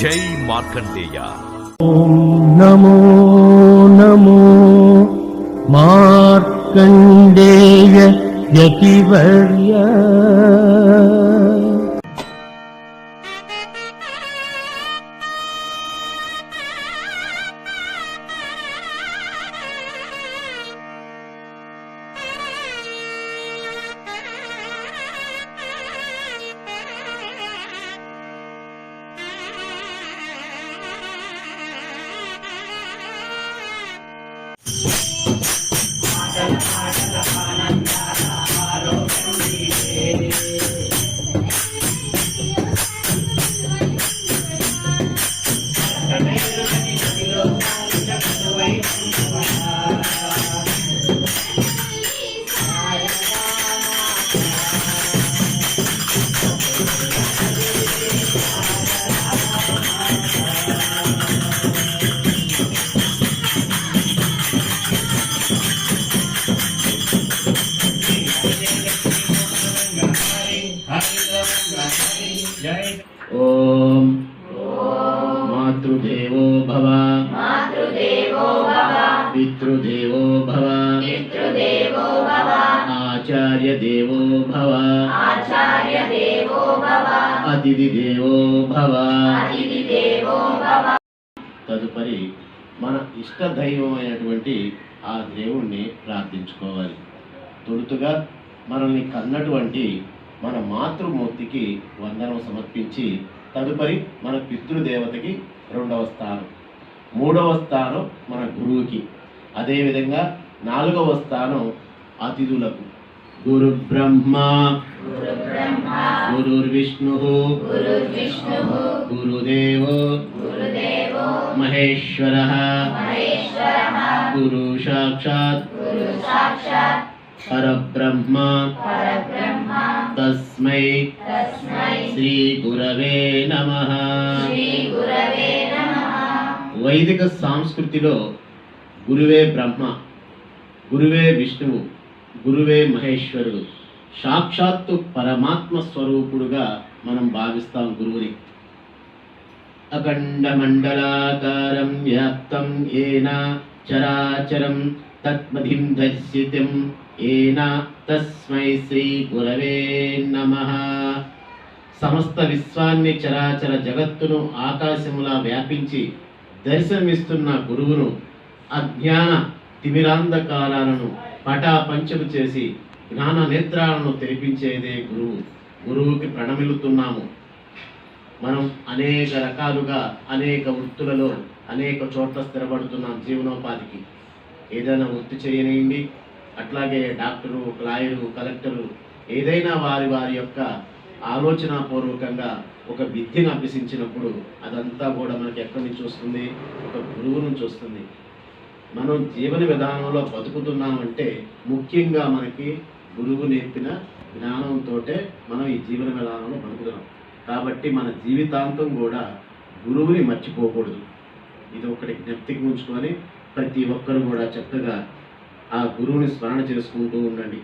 ஜெய் மார்க்கண்டேயா. ஓம் நமோ நமோ மார்க்கண்டேய யதிவர்யா पितृदेवो भव पितृदेवो भव आचार्यदेवो भव आचार्यदेवो भव अतिथिदेवो भव अतिथिदेवो भव తదుపరి మన ఇష్ట దైవమైనటువంటి ఆ దేవుణ్ణి ప్రార్థించుకోవాలి తొలుతుగా మనల్ని కన్నటువంటి మన మాతృమూర్తికి వందనం సమర్పించి తదుపరి మన పితృదేవతకి రెండవ స్థానం మూడవ స్థానం మన గురువుకి అదేవిధంగా నాలుగవ స్థానం అతిథులకు. గురు బ్రహ్మ గురు బ్రహ్మ గురుర్విష్ణు. గురుదేవో. మహేశ్వర. గురు సాక్షాత్. పరబ్రహ్మ. తస్మై. శ్రీ గురవే నమః. వైదిక సంస్కృతిలో గురువే బ్రహ్మ గురువే విష్ణువు గురువే మహేశ్వరుడు సాక్షాత్తు పరమాత్మ స్వరూపుడుగా మనం భావిస్తాం గురువుని. అఖండమండలాకారం వ్యాప్తం ఏన చరాచరం తత్మధిం దర్శితం ఏన తస్మై శ్రీ గురవే నమ. సమస్త విశ్వాన్ని చరాచర జగత్తును ఆకాశములా వ్యాపించి దర్శనమిస్తున్న గురువును అజ్ఞాన తిమిరాంధకారాలను పటాపంచలు చేసి జ్ఞాన నేత్రాలను తెరిపించేదే గురువు. గురువుకి ప్రణమిలుతున్నాము మనం అనేక రకాలుగా అనేక వృత్తులలో అనేక చోట్ల స్థిరపడుతున్నాం జీవనోపాధికి. ఏదైనా వృత్తి చేయనివ్వండి అట్లాగే డాక్టరు లాయరు కలెక్టరు ఏదైనా వారి వారి యొక్క ఆలోచనాపూర్వకంగా ఒక విద్యను అభ్యసించినప్పుడు అదంతా కూడా మనకి ఎక్కడి నుంచి వస్తుంది? ఒక గురువు నుంచి వస్తుంది. మనం జీవన విధానంలో బతుకుతున్నామంటే ముఖ్యంగా మనకి గురువు నేర్పిన జ్ఞానంతో మనం ఈ జీవన విధానంలో బతుకుతున్నాం. కాబట్టి మన జీవితాంతం కూడా గురువుని మర్చిపోకూడదు. ఇది ఒకటి జ్ఞప్తికి ఉంచుకొని ప్రతి ఒక్కరు కూడా చక్కగా ఆ గురువుని స్మరణ చేసుకుంటూ ఉండండి.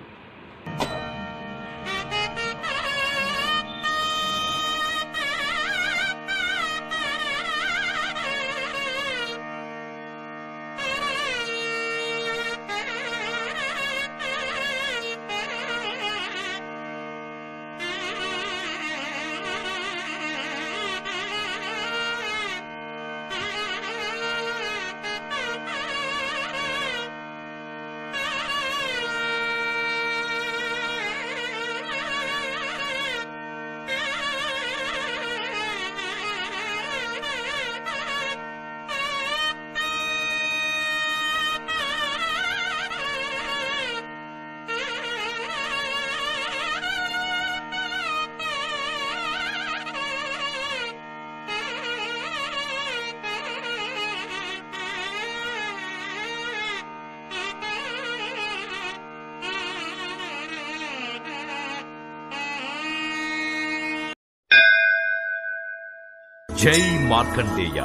జై మార్కండేయ.